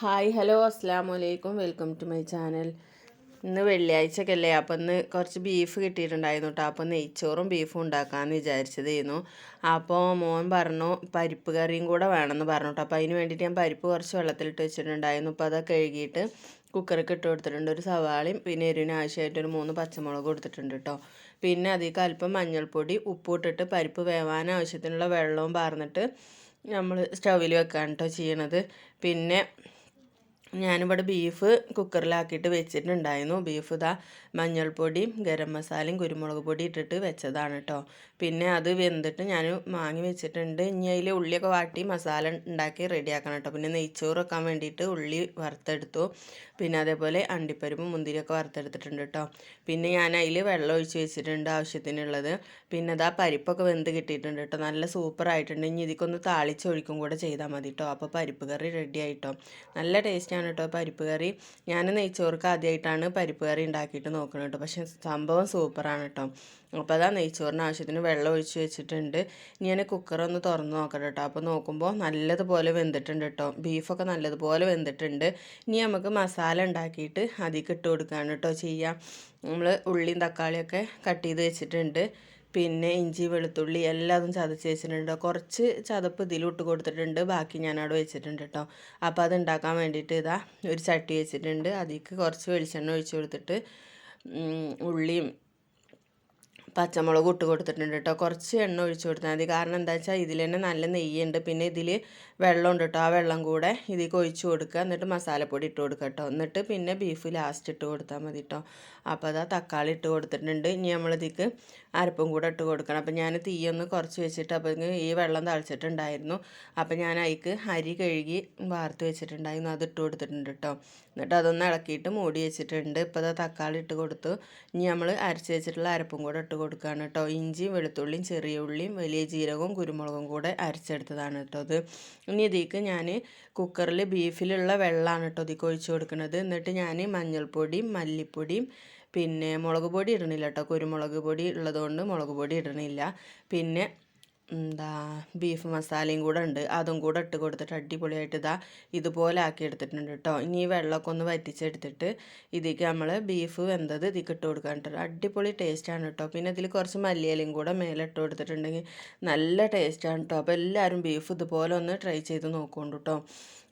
Hi hello അസ്സാം വലൈക്കും welcome to my channel. ഇന്ന് വെള്ളിയാഴ്ചക്കല്ലേ അപ്പം ഇന്ന് കുറച്ച് ബീഫ് കിട്ടിയിട്ടുണ്ടായിരുന്നു കേട്ടോ അപ്പോൾ നെയ്ച്ചോറും ബീഫും ഉണ്ടാക്കാമെന്ന് വിചാരിച്ചതായിരുന്നു അപ്പോൾ മോൻ പറഞ്ഞു പരിപ്പ് കറിയും കൂടെ വേണമെന്ന് പറഞ്ഞു കേട്ടോ അപ്പോൾ അതിന് വേണ്ടിയിട്ട് ഞാൻ പരിപ്പ് കുറച്ച് വെള്ളത്തിലിട്ട് വെച്ചിട്ടുണ്ടായിരുന്നു. അപ്പോൾ അതൊക്കെ കഴുകിയിട്ട് കുക്കറൊക്കെ ഇട്ട് കൊടുത്തിട്ടുണ്ട്. ഒരു സവാളയും പിന്നെ എരിവിന് ആവശ്യമായിട്ട് ഒരു മൂന്ന് പച്ചമുളക് കൊടുത്തിട്ടുണ്ട് കേട്ടോ പിന്നെ അതിലേക്ക് അല്പം മഞ്ഞൾപ്പൊടി ഉപ്പ് ഇട്ടിട്ട് പരിപ്പ് വേവാൻ ആവശ്യത്തിനുള്ള വെള്ളവും പാർന്നിട്ട് നമ്മൾ സ്റ്റൗവിൽ വെക്കാണ് കേട്ടോ ചെയ്യണത്. പിന്നെ ഞാനിവിടെ ബീഫ് കുക്കറിലാക്കിയിട്ട് വെച്ചിട്ടുണ്ടായിരുന്നു. ബീഫ് ഇതാ മഞ്ഞൾപ്പൊടിയും ഗരം മസാലയും കുരുമുളക് പൊടി ഇട്ടിട്ട് വെച്ചതാണ് കേട്ടോ പിന്നെ അത് വെന്തിട്ട് ഞാൻ മാങ്ങി വെച്ചിട്ടുണ്ട്. ഇനി അതിൽ ഉള്ളിയൊക്കെ വാട്ടി മസാല ഉണ്ടാക്കി റെഡിയാക്കണം കേട്ടോ പിന്നെ നെയ്ച്ചോറ് വെക്കാൻ വേണ്ടിയിട്ട് ഉള്ളി വറുത്തെടുത്തു. പിന്നെ അതേപോലെ അണ്ടിപ്പരിപ്പും മുന്തിരിയൊക്കെ വറുത്തെടുത്തിട്ടുണ്ട് കേട്ടോ പിന്നെ ഞാൻ അതിൽ വെള്ളം ഒഴിച്ച് വെച്ചിട്ടുണ്ട് ആവശ്യത്തിനുള്ളത്. പിന്നെ അതാ പരിപ്പൊക്കെ വെന്ത് കിട്ടിയിട്ടുണ്ട് കേട്ടോ നല്ല സൂപ്പറായിട്ടുണ്ട് ഇനി ഇതിക്കൊന്ന് താളിച്ചൊഴിക്കും കൂടെ ചെയ്താൽ മതി കേട്ടോ അപ്പോൾ പരിപ്പ് കറി റെഡി ആയിട്ടോ നല്ല ടേസ്റ്റാണ് കേട്ടോ പരിപ്പ് കറി. ഞാൻ നെയ്ച്ചോർക്ക് ആദ്യമായിട്ടാണ് പരിപ്പ് കറി ഉണ്ടാക്കിയിട്ട് നോക്കുന്നത് കേട്ടോ. പക്ഷേ സംഭവം സൂപ്പറാണ് കേട്ടോ. അപ്പോൾ അതാ നെയ്ച്ചോറിന് ആവശ്യത്തിന് വെള്ളം ഒഴിച്ച് വെച്ചിട്ടുണ്ട്. ഞാൻ കുക്കറൊന്ന് തുറന്ന് നോക്കട്ടെ കേട്ടോ. അപ്പോൾ നോക്കുമ്പോൾ നല്ലതുപോലെ വെന്തിട്ടുണ്ട് കേട്ടോ. ബീഫൊക്കെ നല്ലതുപോലെ വെന്തിട്ടുണ്ട്. ഇനി നമുക്ക് മസാല ഉണ്ടാക്കിയിട്ട് അതിൽ ഇട്ട് കേട്ടോ ചെയ്യാം. നമ്മൾ ഉള്ളിയും തക്കാളിയൊക്കെ കട്ട് ചെയ്ത് വെച്ചിട്ടുണ്ട്. പിന്നെ ഇഞ്ചി വെളുത്തുള്ളി എല്ലാതും ചതച്ച് വെച്ചിട്ടുണ്ട്. കുറച്ച് ചതപ്പ് ഇതിലിട്ട് കൊടുത്തിട്ടുണ്ട്. ബാക്കി ഞാൻ അവിടെ വെച്ചിട്ടുണ്ട് കേട്ടോ അപ്പോൾ അത് ഉണ്ടാക്കാൻ വേണ്ടിയിട്ട് ഇതാ ഒരു ചട്ടി വെച്ചിട്ടുണ്ട്. അതിലേക്ക് കുറച്ച് വെളിച്ചെണ്ണ ഒഴിച്ച് കൊടുത്തിട്ട് ഉള്ളിയും പച്ചമുളക് ഇട്ട് കൊടുത്തിട്ടുണ്ട് കേട്ടോ. കുറച്ച് എണ്ണ ഒഴിച്ച് കൊടുത്താൽ മതി. കാരണം എന്താ വെച്ചാൽ ഇതിൽ തന്നെ നല്ല നെയ്യുണ്ട്. പിന്നെ ഇതിൽ വെള്ളമുണ്ട് കേട്ടോ. ആ വെള്ളം കൂടെ ഇതിലേക്ക് ഒഴിച്ച് കൊടുക്കുക. എന്നിട്ട് മസാലപ്പൊടി ഇട്ട് കൊടുക്കുക കേട്ടോ. എന്നിട്ട് പിന്നെ ബീഫ് ലാസ്റ്റ് ഇട്ട് കൊടുത്താൽ മതി കേട്ടോ. അപ്പോൾ അതാ തക്കാളി ഇട്ട് കൊടുത്തിട്ടുണ്ട്. ഇനി നമ്മളിതിക്ക് അരപ്പും കൂടെ ഇട്ട് കൊടുക്കണം. അപ്പോൾ ഞാൻ തീയൊന്ന് കുറച്ച് വെച്ചിട്ട് അപ്പോൾ ഈ വെള്ളം തളിച്ചിട്ടുണ്ടായിരുന്നു. അപ്പോൾ ഞാൻ അതിക്ക് അരി കഴുകി വാർത്ത് വെച്ചിട്ടുണ്ടായിരുന്നു. അത് ഇട്ട് കൊടുത്തിട്ടുണ്ട് കേട്ടോ. എന്നിട്ട് അതൊന്ന് ഇളക്കിയിട്ട് മൂടി വെച്ചിട്ടുണ്ട്. ഇപ്പോൾ അതാ തക്കാളി ഇട്ട് കൊടുത്തു. ഇനി നമ്മൾ അരച്ച് വെച്ചിട്ടുള്ള അരപ്പും കൂടെ ഇട്ട് കൊടുക്കുകയാണ് കേട്ടോ ഇഞ്ചിയും വെളുത്തുള്ളിയും ചെറിയ ഉള്ളിയും വലിയ ജീരകവും കുരുമുളകും കൂടെ അരച്ചെടുത്തതാണ് കേട്ടോ അത് ഇനി ഇതിലേക്ക് ഞാൻ കുക്കറിൽ ബീഫിലുള്ള വെള്ളമാണ് കേട്ടോ ഇതിലേക്ക് ഒഴിച്ച് കൊടുക്കുന്നത് എന്നിട്ട് ഞാൻ മഞ്ഞൾപ്പൊടിയും മല്ലിപ്പൊടിയും പിന്നെ മുളക് പൊടി ഇടണില്ല കേട്ടോ കുരുമുളക് പൊടി ഉള്ളതുകൊണ്ട് മുളക് പൊടി ഇടണില്ല. പിന്നെ എന്താ ബീഫ് മസാലയും കൂടെ ഉണ്ട്. അതും കൂടെ ഇട്ട് കൊടുത്തിട്ട് അടിപൊളിയായിട്ട് ഇതാ ഇതുപോലെ ആക്കി എടുത്തിട്ടുണ്ട് കേട്ടോ ഇനി ഈ വെള്ളമൊക്കെ ഒന്ന് വറ്റിച്ചെടുത്തിട്ട് ഇതിലേക്ക് നമ്മൾ ബീഫ് വെന്തത് ഇതിലേക്ക് ഇട്ട് കൊടുക്കാൻ കേട്ടോ അടിപൊളി ടേസ്റ്റാണ് കേട്ടോ പിന്നെ ഇതിൽ കുറച്ച് മല്ലിയിലയും കൂടെ മേലെ ഇട്ട് കൊടുത്തിട്ടുണ്ടെങ്കിൽ നല്ല ടേസ്റ്റാണ് കേട്ടോ അപ്പോൾ എല്ലാവരും ബീഫ് ഇതുപോലെ ഒന്ന് ട്രൈ ചെയ്ത് നോക്കുകൊണ്ട് കേട്ടോ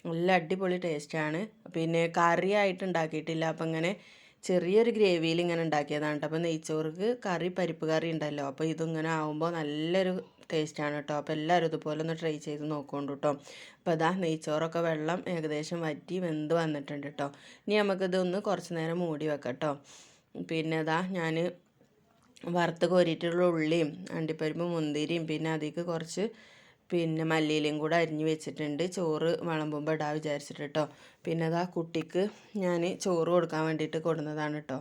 നല്ല അടിപൊളി ടേസ്റ്റാണ് പിന്നെ കറി ആയിട്ട് ഉണ്ടാക്കിയിട്ടില്ല. അപ്പം ഇങ്ങനെ ചെറിയൊരു ഗ്രേവിയിൽ ഇങ്ങനെ ഉണ്ടാക്കിയതാണ് കേട്ടോ അപ്പോൾ നെയ്ച്ചോർക്ക് കറി പരിപ്പ് കറി ഉണ്ടല്ലോ. അപ്പോൾ ഇതിങ്ങനെ ആകുമ്പോൾ നല്ലൊരു ടേസ്റ്റാണ് കേട്ടോ അപ്പോൾ എല്ലാവരും ഇതുപോലെ ഒന്ന് ട്രൈ ചെയ്ത് നോക്കുകൊണ്ട് കേട്ടോ അപ്പോൾ അതാ നെയ്ച്ചോറൊക്കെ വെള്ളം ഏകദേശം വറ്റി വെന്ത് വന്നിട്ടുണ്ട് കേട്ടോ ഇനി നമുക്കിതൊന്ന് കുറച്ച് നേരം മൂടി വെക്കാം കേട്ടോ പിന്നെ അതാ ഞാൻ വറുത്ത് കോരിയിട്ടുള്ള ഉള്ളിയും അണ്ടിപ്പരിപ്പും മുന്തിരിയും പിന്നെ അതിലേക്ക് കുറച്ച് പിന്നെ മല്ലിയിലയും കൂടെ അരിഞ്ഞ് വെച്ചിട്ടുണ്ട്. ചോറ് വിളമ്പുമ്പോൾ ഇടാൻ വിചാരിച്ചിട്ട് കേട്ടോ പിന്നെ അതാ കുട്ടിക്ക് ഞാൻ ചോറ് കൊടുക്കാൻ വേണ്ടിയിട്ട് കൊടുന്നതാണ് കേട്ടോ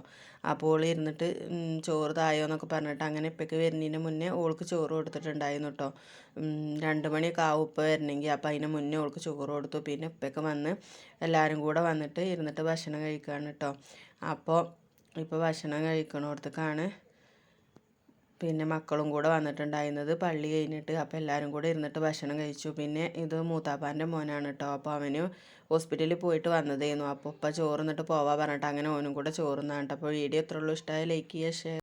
അപ്പോൾ ഇരുന്നിട്ട് ചോറ് തായോ എന്നൊക്കെ പറഞ്ഞിട്ട് അങ്ങനെ ഇപ്പൊക്കെ വരുന്നതിന് മുന്നേ ഓൾക്ക് ചോറ് കൊടുത്തിട്ടുണ്ടായിരുന്നു കേട്ടോ രണ്ട് മണിയൊക്കെ ആവും ഉപ്പ വരണമെങ്കിൽ അപ്പോൾ അതിന് മുന്നേ ഓൾക്ക് ചോറ് കൊടുത്തു. പിന്നെ ഇപ്പൊക്കെ വന്ന് എല്ലാവരും കൂടെ വന്നിട്ട് ഇരുന്നിട്ട് ഭക്ഷണം കഴിക്കുകയാണ് കേട്ടോ അപ്പോൾ ഇപ്പോൾ ഭക്ഷണം കഴിക്കണോടത്തേക്കാണ് പിന്നെ മക്കളും കൂടെ വന്നിട്ടുണ്ടായിരുന്നത് പള്ളി കഴിഞ്ഞിട്ട്. അപ്പോൾ എല്ലാവരും കൂടെ ഇരുന്നിട്ട് ഭക്ഷണം കഴിച്ചു. പിന്നെ ഇത് മൂത്താപ്പാന്റെ മോനാണ് കേട്ടോ അപ്പോൾ അവന് ഹോസ്പിറ്റലിൽ പോയിട്ട് വന്നതായിരുന്നു അപ്പോൾ ഇപ്പം ചോറ് എന്നിട്ട് പോവാൻ പറഞ്ഞിട്ട് അങ്ങനെ ഓനും കൂടെ ചോറുന്നാണ് അപ്പോൾ വീഡിയോ എത്ര ഉള്ളൂ. ലൈക്ക് ചെയ്യുക ഷെയർ